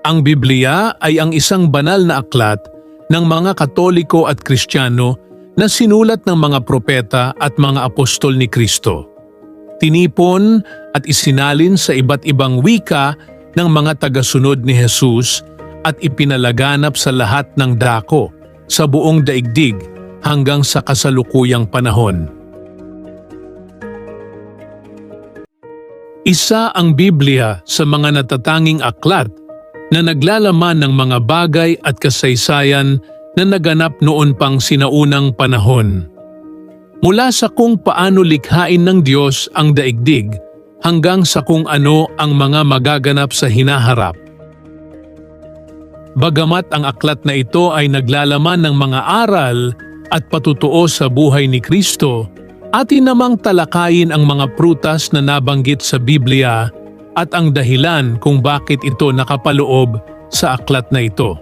Ang Biblia ay ang isang banal na aklat ng mga Katoliko at Kristiyano na sinulat ng mga propeta at mga apostol ni Kristo. Tinipon at isinalin sa iba't ibang wika ng mga tagasunod ni Jesus at ipinalaganap sa lahat ng dako sa buong daigdig hanggang sa kasalukuyang panahon. Isa ang Biblia sa mga natatanging aklat na naglalaman ng mga bagay at kasaysayan na naganap noon pang sinaunang panahon. Mula sa kung paano likhain ng Diyos ang daigdig hanggang sa kung ano ang mga magaganap sa hinaharap. Bagamat ang aklat na ito ay naglalaman ng mga aral at patutuo sa buhay ni Kristo, atin namang talakayin ang mga prutas na nabanggit sa Biblia at ang dahilan kung bakit ito nakapaloob sa aklat na ito.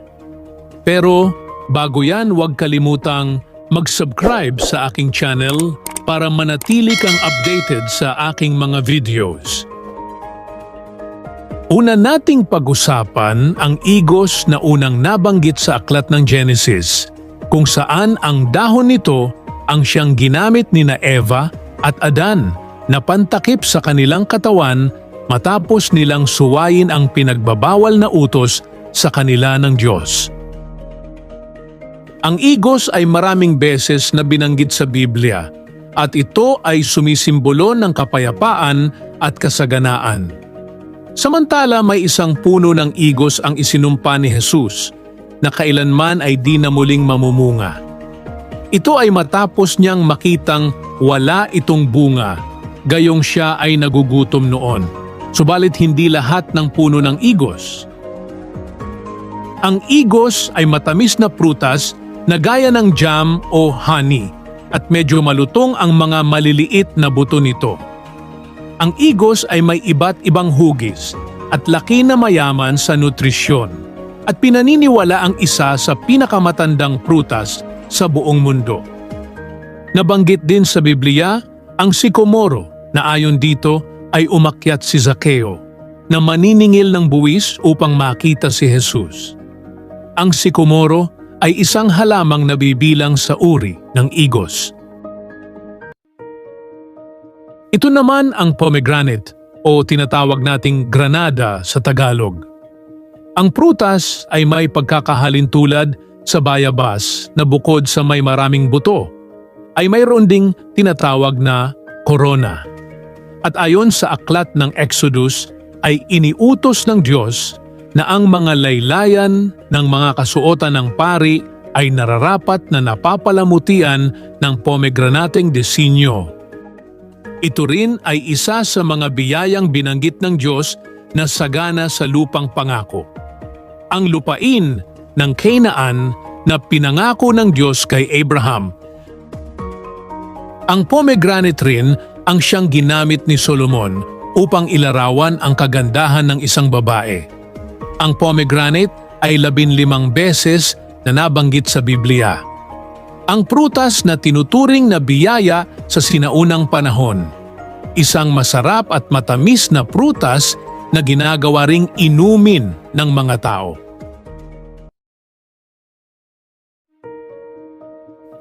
Pero bago yan huwag kalimutang mag-subscribe sa aking channel para manatili kang updated sa aking mga videos. Una nating pag-usapan ang igos na unang nabanggit sa aklat ng Genesis, kung saan ang dahon nito ang siyang ginamit ni na Eva at Adan na pantakip sa kanilang katawan matapos nilang suwayin ang pinagbabawal na utos sa kanila ng Diyos. Ang igos ay maraming beses na binanggit sa Biblia at ito ay sumisimbolo ng kapayapaan at kasaganaan. Samantala may isang puno ng igos ang isinumpa ni Jesus na kailanman ay di na muling mamumunga. Ito ay matapos niyang makitang wala itong bunga, gayong siya ay nagugutom noon. Subalit hindi lahat ng puno ng igos. Ang igos ay matamis na prutas na gaya ng jam o honey at medyo malutong ang mga maliliit na buto nito. Ang igos ay may iba't ibang hugis at laki na mayaman sa nutrisyon at pinaniniwala ang isa sa pinakamatandang prutas sa buong mundo. Nabanggit din sa Biblia ang sikomoro na ayon dito ay umakyat si Zakeo na maniningil ng buwis upang makita si Jesus. Ang sikomoro ay isang halamang nabibilang sa uri ng igos. Ito naman ang pomegranate o tinatawag nating granada sa Tagalog. Ang prutas ay may pagkakahalintulad sa bayabas na bukod sa may maraming buto, ay mayroon ding tinatawag na corona. At ayon sa aklat ng Exodus ay iniutos ng Diyos na ang mga laylayan ng mga kasuotan ng pari ay nararapat na napapalamutian ng pomegranateng desinyo ito rin ay isa sa mga biyayang binanggit ng Diyos na sagana sa lupang pangako. Ang lupain ng Canaan na pinangako ng Diyos kay Abraham. Ang pomegranate rin ang siyang ginamit ni Solomon upang ilarawan ang kagandahan ng isang babae. Ang pomegranate ay labinlimang beses na nabanggit sa Biblia ang prutas na tinuturing na biyaya sa sinaunang panahon. Isang masarap at matamis na prutas na ginagawa ring inumin ng mga tao.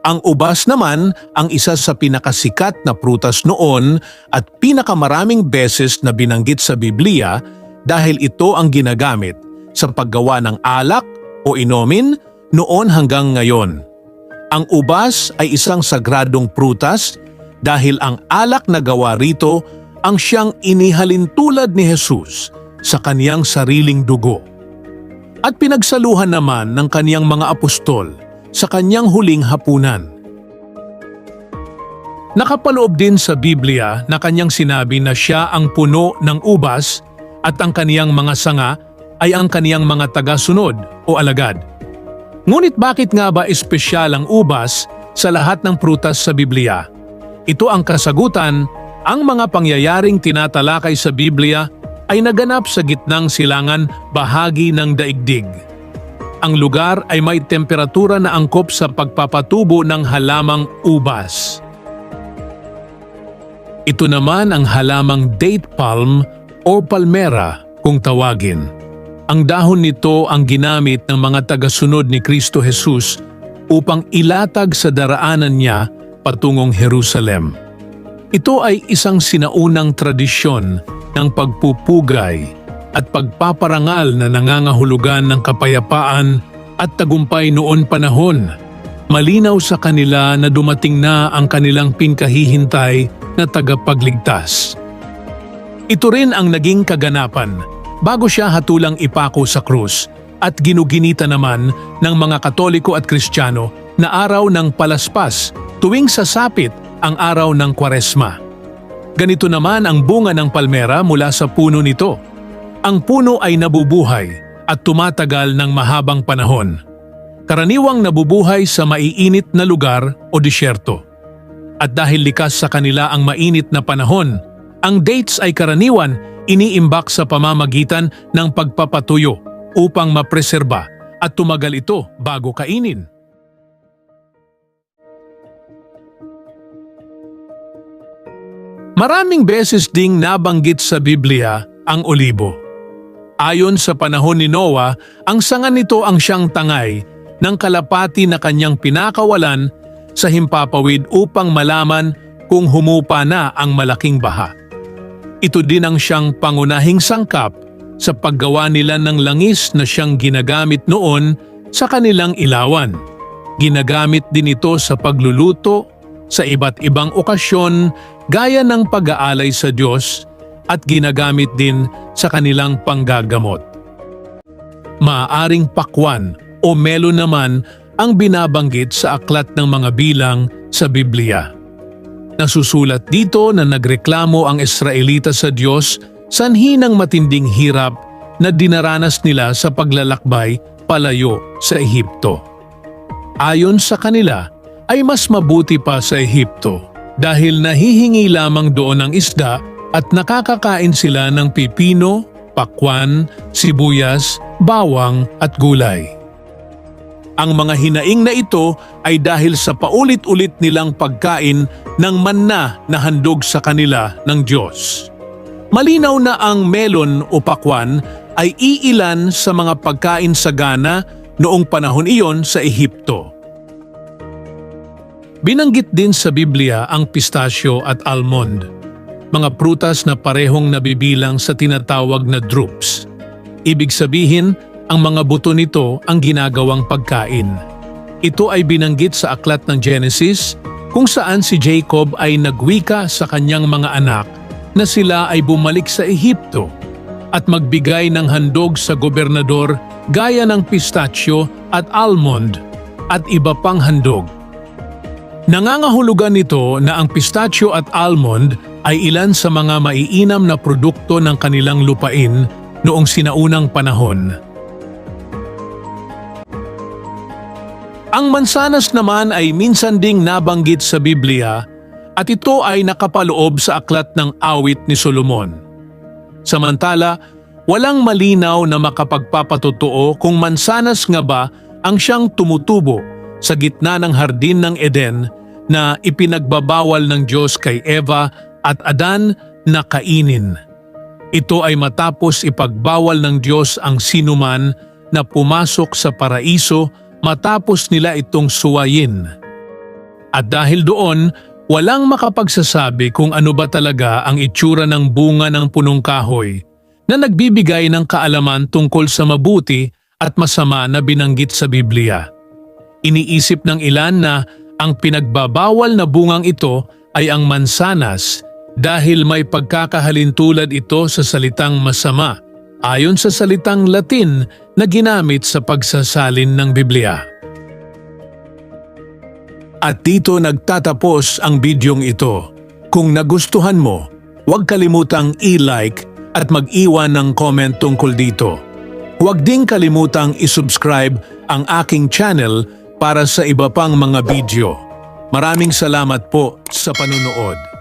Ang ubas naman ang isa sa pinakasikat na prutas noon at pinakamaraming beses na binanggit sa Biblia dahil ito ang ginagamit sa paggawa ng alak o inomin noon hanggang ngayon. Ang ubas ay isang sagradong prutas dahil ang alak na gawa rito ang siyang inihalin tulad ni Jesus sa kaniyang sariling dugo. At pinagsaluhan naman ng kaniyang mga apostol sa kaniyang huling hapunan. Nakapaloob din sa Biblia na kanyang sinabi na siya ang puno ng ubas at ang kaniyang mga sanga ay ang kaniyang mga tagasunod o alagad. Ngunit bakit nga ba espesyal ang ubas sa lahat ng prutas sa Biblia? Ito ang kasagutan, ang mga pangyayaring tinatalakay sa Biblia ay naganap sa gitnang silangan bahagi ng daigdig. Ang lugar ay may temperatura na angkop sa pagpapatubo ng halamang ubas. Ito naman ang halamang date palm o palmera kung tawagin. Ang dahon nito ang ginamit ng mga tagasunod ni Kristo Jesus upang ilatag sa daraanan niya patungong Jerusalem. Ito ay isang sinaunang tradisyon ng pagpupugay at pagpaparangal na nangangahulugan ng kapayapaan at tagumpay noon panahon. Malinaw sa kanila na dumating na ang kanilang pinkahihintay na tagapagligtas. Ito rin ang naging kaganapan bago siya hatulang ipako sa krus at ginuginita naman ng mga Katoliko at Kristiyano na araw ng palaspas tuwing sasapit ang araw ng kwaresma. Ganito naman ang bunga ng palmera mula sa puno nito. Ang puno ay nabubuhay at tumatagal ng mahabang panahon. Karaniwang nabubuhay sa maiinit na lugar o disyerto. At dahil likas sa kanila ang mainit na panahon, ang dates ay karaniwan iniimbak sa pamamagitan ng pagpapatuyo upang mapreserba at tumagal ito bago kainin. Maraming beses ding nabanggit sa Biblia ang olibo. Ayon sa panahon ni Noah, ang sanga nito ang siyang tangay ng kalapati na kanyang pinakawalan sa himpapawid upang malaman kung humupa na ang malaking baha. Ito din ang siyang pangunahing sangkap sa paggawa nila ng langis na siyang ginagamit noon sa kanilang ilawan. Ginagamit din ito sa pagluluto sa iba't ibang okasyon gaya ng pag-aalay sa Diyos at ginagamit din sa kanilang panggagamot. Maaaring pakwan o melo naman ang binabanggit sa aklat ng mga bilang sa Biblia. Nasusulat dito na nagreklamo ang Israelita sa Diyos sanhi ng matinding hirap na dinaranas nila sa paglalakbay palayo sa Ehipto. Ayon sa kanila, ay mas mabuti pa sa Ehipto dahil nahihingi lamang doon ng isda at nakakakain sila ng pipino, pakwan, sibuyas, bawang at gulay. Ang mga hinaing na ito ay dahil sa paulit-ulit nilang pagkain ng manna na handog sa kanila ng Diyos. Malinaw na ang melon o pakwan ay iilan sa mga pagkain sa Ghana noong panahon iyon sa Ehipto. Binanggit din sa Biblia ang pistasyo at almond, mga prutas na parehong nabibilang sa tinatawag na drupes. Ibig sabihin, ang mga buto nito ang ginagawang pagkain. Ito ay binanggit sa aklat ng Genesis kung saan si Jacob ay nagwika sa kanyang mga anak na sila ay bumalik sa Ehipto at magbigay ng handog sa gobernador gaya ng pistachio at almond at iba pang handog. Nangangahulugan nito na ang pistachio at almond ay ilan sa mga maiinam na produkto ng kanilang lupain noong sinaunang panahon. Ang mansanas naman ay minsan ding nabanggit sa Biblia at ito ay nakapaloob sa aklat ng awit ni Solomon. Samantala, walang malinaw na makapagpapatotoo kung mansanas nga ba ang siyang tumutubo sa gitna ng hardin ng Eden na ipinagbabawal ng Diyos kay Eva at Adan na kainin. Ito ay matapos ipagbawal ng Diyos ang sinuman na pumasok sa paraiso matapos nila itong suwayin. At dahil doon, walang makapagsasabi kung ano ba talaga ang itsura ng bunga ng punong kahoy na nagbibigay ng kaalaman tungkol sa mabuti at masama na binanggit sa Biblia. Iniisip ng ilan na ang pinagbabawal na bungang ito ay ang mansanas dahil may pagkakahalintulad ito sa salitang masama ayon sa salitang Latin na ginamit sa pagsasalin ng Biblia. At dito nagtatapos ang bidyong ito. Kung nagustuhan mo, huwag kalimutang i-like at mag-iwan ng comment tungkol dito. Huwag ding kalimutang i-subscribe ang aking channel para sa iba pang mga video. Maraming salamat po sa panunood.